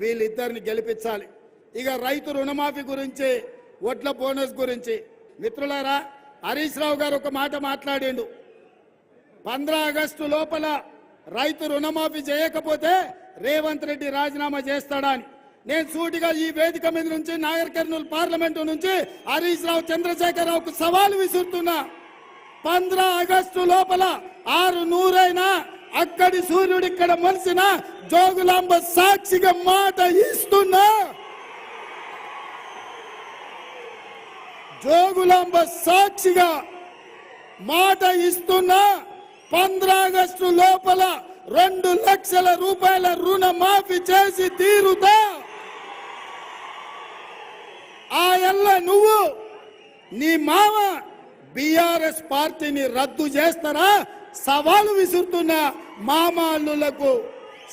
వీళ్ళిద్దరిని గెలిపించాలి. ఇక రైతు రుణమాఫీ గురించి ఒట్ల బోనస్ గురించి. మిత్రులారా హరీష్ రావు గారు ఒక మాట మాట్లాడిండు. పంద్రా ఆగస్టు లోపల రైతు రుణమాఫీ చేయకపోతే రేవంత్ రెడ్డి రాజీనామా చేస్తాడా అని నేను సూటిగా ఈ వేదిక మీద నుంచి నాగర్ కర్నూలు పార్లమెంటు నుంచి హరీష్ రావు చంద్రశేఖరరావుకు సవాల్ విసురుతున్నా. పంద్రా ఆగస్టు లోపల ఆరు నూరైనా అక్కడి సూర్యుడు ఇక్కడ మలిసిన జోగులాంబ సాక్షిగా మాట ఇస్తున్నా. జోగులాంబ సాక్షిగా మాట ఇస్తున్నా. పంద్రాగస్టు లోపల రెండు లక్షల రూపాయల రుణ మాఫీ చేసి తీరుతా. ఆ ఎల్ల నువ్వు నీ మామ బిఆర్ఎస్ పార్టీని రద్దు చేస్తారా? సవాలు విసురుతున్న మామల్లులకు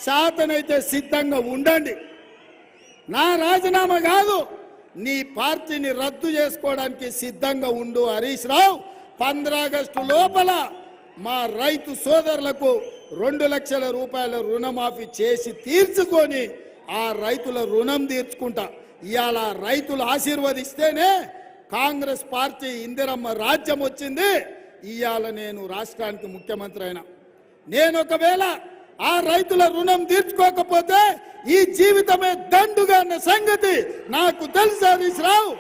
శాతనైతే సిద్ధంగా ఉండండి. నా రాజీనామా కాదు నీ పార్టీని రద్దు చేసుకోవడానికి సిద్ధంగా ఉండు హరీష్ రావు. ఆగస్టు లోపల మా రైతు సోదరులకు రెండు లక్షల రూపాయల రుణమాఫీ చేసి తీర్చుకొని ఆ రైతుల రుణం తీర్చుకుంటా. ఇవాళ రైతులు ఆశీర్వదిస్తేనే కాంగ్రెస్ పార్టీ ఇందిరమ్మ రాజ్యం వచ్చింది ఇవాళ నేను రాష్ట్రానికి ముఖ్యమంత్రి అయినా. నేను ఒకవేళ ఆ రైతుల రుణం తీర్చుకోకపోతే ఈ జీవితమే దండుగా అన్న సంగతి నాకు తెలుసు హరీష్ రావు.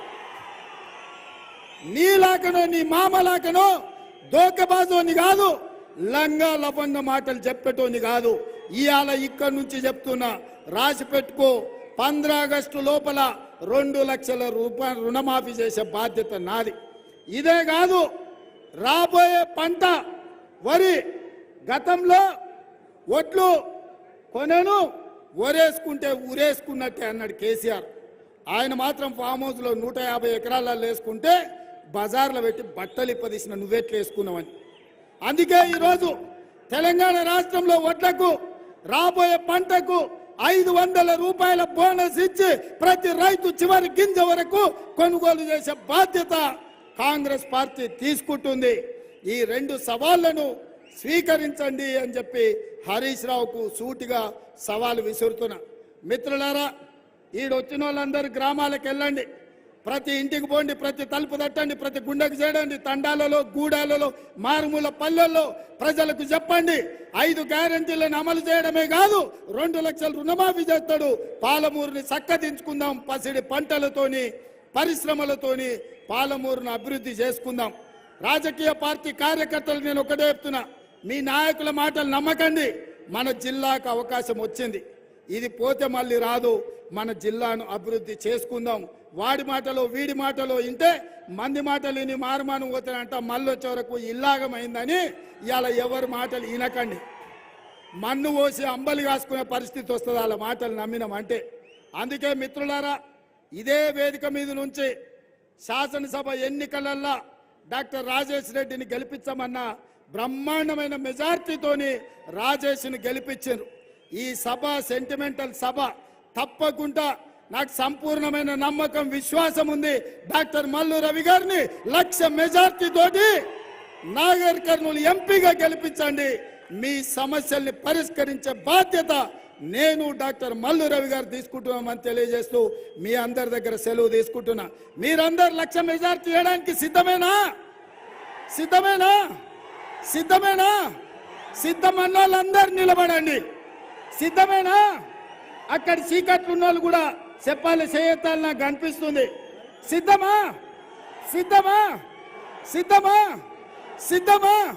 నీలాకనో నీ మామలాకనో దోకబాజోని కాదు లంగా లవంగ మాటలు చెప్పేటోని కాదు. ఇవాళ ఇక్కడి నుంచి చెప్తున్నా రాసి పెట్టుకో. ఆగస్టు లోపల రెండు లక్షల రూపాయలు రుణమాఫీ చేసే బాధ్యత నాది. ఇదే కాదు రాబోయే పంట వరి గతంలో ఒట్లు కొనను ఒరేసుకుంటే ఊరేసుకున్నట్టే అన్నాడు కేసీఆర్. ఆయన మాత్రం ఫామ్ హౌస్లో నూట యాభై ఎకరాలలో వేసుకుంటే బజార్లో పెట్టి బట్టలు ఇప్పదీసిన నువ్వెట్లు వేసుకున్నావని. అందుకే ఈరోజు తెలంగాణ రాష్ట్రంలో వడ్లకు రాబోయే పంటకు ఐదు వందల రూపాయల బోనస్ ఇచ్చి ప్రతి రైతు చివరి గింజ వరకు కొనుగోలు చేసే బాధ్యత కాంగ్రెస్ పార్టీ తీసుకుంటుంది. ఈ రెండు సవాళ్ళను స్వీకరించండి అని చెప్పి హరీష్ రావుకు సూటిగా సవాలు విసురుతున్నా. మిత్రులారా ఈడొచ్చిన వాళ్ళందరూ గ్రామాలకు వెళ్ళండి ప్రతి ఇంటికి పోండి ప్రతి తలుపు తట్టండి ప్రతి గుండెకు చేయండి తండాలలో గూడాలలో మారుమూల పల్లెల్లో ప్రజలకు చెప్పండి ఐదు గ్యారంటీలను అమలు చేయడమే కాదు రెండు లక్షల రుణమాఫీ చేస్తాడు. పాలమూరుని చక్కదించుకుందాం పసిడి పంటలతోని పరిశ్రమలతోని పాలమూరును అభివృద్ధి చేసుకుందాం. రాజకీయ పార్టీ కార్యకర్తలు నేను ఒకటే చెప్తున్నా మీ నాయకుల మాటలు నమ్మకండి మన జిల్లాకు అవకాశం వచ్చింది. ఇది పోతే మళ్ళీ రాదు మన జిల్లాను అభివృద్ధి చేసుకుందాం. వాడి మాటలో వీడి మాటలో ఇంటే మంది మాటలు విని మారుమాను పోతానంట మళ్ళీ చివరకు వరకు ఇల్లాగమైందని ఇవాళ ఎవరి మాటలు వినకండి. మన్ను పోసి అంబలి కాసుకునే పరిస్థితి వస్తుంది వాళ్ళ మాటలు నమ్మినామంటే అందుకే మిత్రులారా ఇదే వేదిక మీద నుంచి శాసనసభ ఎన్నికలల్లా డాక్టర్ రాజేష్ రెడ్డిని గెలిపించమన్న బ్రహ్మాండమైన మెజార్టీతోని రాజేష్ని గెలిపించారు. ఈ సభ సెంటిమెంటల్ సభ తప్పకుండా నాకు సంపూర్ణమైన నమ్మకం విశ్వాసం ఉంది. డాక్టర్ మల్లు రవి గారిని లక్ష మెజార్టీ తోటి నాగర్ కర్నూలు ఎంపీగా గెలిపించండి. మీ సమస్యల్ని పరిష్కరించే బాధ్యత నేను డాక్టర్ మల్లు రవి గారు తీసుకుంటున్నామని తెలియజేస్తూ మీ అందరి దగ్గర సెలవు తీసుకుంటున్నా. మీరందరు లక్ష మెజార్టీ చేయడానికి సిద్ధమేనా? సిద్ధమేనా? సిద్ధమేనా? సిద్ధమన్న వాళ్ళందరూ నిలబడండి. సిద్ధమేనా? అక్కడ చీకట్లు ఉన్న వాళ్ళు కూడా చెప్పాలి చేయతాలు నాకు అనిపిస్తుంది సిద్ధమా? సిద్ధమా? సిద్ధమా? సిద్ధమా?